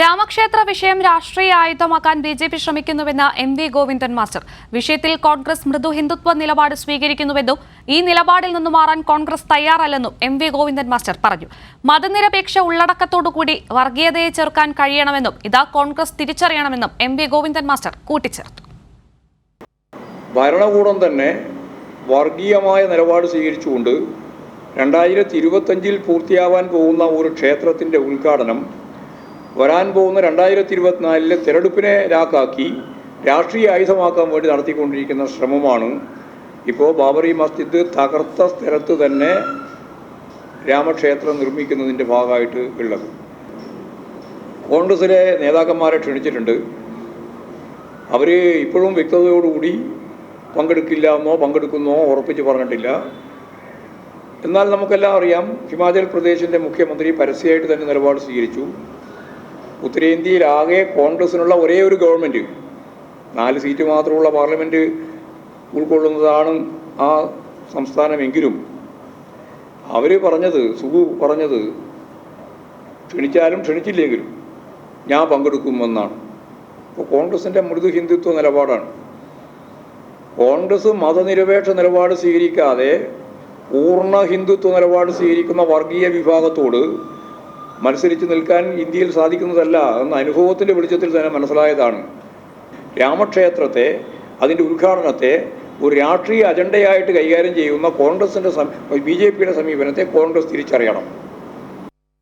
രാമക്ഷേത്ര വിഷയം രാഷ്ട്രീയ ആയുധമാക്കാൻ ബി ജെ പി ശ്രമിക്കുന്നുവെന്ന് എം വി ഗോവിന്ദൻ മാസ്റ്റർ. വിഷയത്തിൽ കോൺഗ്രസ് മൃദു ഹിന്ദുത്വ നിലപാട് സ്വീകരിക്കുന്നുവെന്നും ഈ നിലപാടിൽ നിന്ന് മാറാൻ കോൺഗ്രസ് തയ്യാറല്ലെന്നും എം വി ഗോവിന്ദൻ മാസ്റ്റർ പറഞ്ഞു. മതനിരപേക്ഷ ഉള്ളടക്കത്തോടുകൂടി വർഗീയതയെ ചെറുക്കാൻ കഴിയണമെന്നും ഇതാ കോൺഗ്രസ് തിരിച്ചറിയണമെന്നും എം വി ഗോവിന്ദൻ മാസ്റ്റർ കൂട്ടിച്ചേർത്തു. ഭരണകൂടം തന്നെ വർഗീയമായ നിലപാട് സ്വീകരിച്ചുകൊണ്ട് രണ്ടായിരത്തി ഇരുപത്തഞ്ചിൽ പൂർത്തിയാവാൻ പോകുന്ന ഒരു ക്ഷേത്രത്തിന്റെ ഉദ്ഘാടനം വരാൻ പോകുന്ന രണ്ടായിരത്തി ഇരുപത്തിനാലിലെ തിരഞ്ഞെടുപ്പിനെ രാക്കാക്കി രാഷ്ട്രീയ ആയുധമാക്കാൻ വേണ്ടി നടത്തിക്കൊണ്ടിരിക്കുന്ന ശ്രമമാണ്. ഇപ്പോൾ ബാബറി മസ്ജിദ് തകർത്ത സ്ഥലത്ത് തന്നെ രാമക്ഷേത്രം നിർമ്മിക്കുന്നതിന്റെ ഭാഗമായിട്ട് ഉള്ളത്. കോൺഗ്രസിലെ നേതാക്കന്മാരെ ക്ഷണിച്ചിട്ടുണ്ട്. അവർ ഇപ്പോഴും വ്യക്തതയോടുകൂടി പങ്കെടുക്കില്ല എന്നോ പങ്കെടുക്കുന്നോ ഉറപ്പിച്ച് പറഞ്ഞിട്ടില്ല. എന്നാൽ നമുക്കെല്ലാം അറിയാം ഹിമാചൽ പ്രദേശിന്റെ മുഖ്യമന്ത്രി പരസ്യമായിട്ട് തന്നെ നിലപാട് സ്വീകരിച്ചു. ഉത്തരേന്ത്യയിലാകെ കോൺഗ്രസിനുള്ള ഒരേ ഒരു ഗവൺമെന്റ് നാല് സീറ്റ് മാത്രമുള്ള പാർലമെന്റ് ഉൾക്കൊള്ളുന്നതാണ് ആ സംസ്ഥാനമെങ്കിലും. അവർ പറഞ്ഞത് സുഖു പറഞ്ഞത് ക്ഷണിച്ചാലും ക്ഷണിച്ചില്ലെങ്കിലും ഞാൻ പങ്കെടുക്കുമെന്നാണ്. അപ്പോൾ കോൺഗ്രസിന്റെ മൃദു ഹിന്ദുത്വ നിലപാടാണ്. കോൺഗ്രസ് മതനിരപേക്ഷ നിലപാട് സ്വീകരിക്കാതെ പൂർണ ഹിന്ദുത്വ നിലപാട് സ്വീകരിക്കുന്ന വർഗീയ വിഭാഗത്തോട് മത്സരിച്ച് നിൽക്കാൻ ഇന്ത്യയിൽ സാധിക്കുന്നതല്ല എന്ന അനുഭവത്തിന്റെ വെളിച്ചത്തിൽ തന്നെ മനസ്സിലായതാണ്. രാമക്ഷേത്രത്തെ അതിന്റെ ഉദ്ഘാടനത്തെ ഒരു രാഷ്ട്രീയ അജണ്ടയായിട്ട് കൈകാര്യം ചെയ്യുന്ന കോൺഗ്രസിന്റെ ബി ജെ പിയുടെ സമീപനത്തെ കോൺഗ്രസ് തിരിച്ചറിയണം.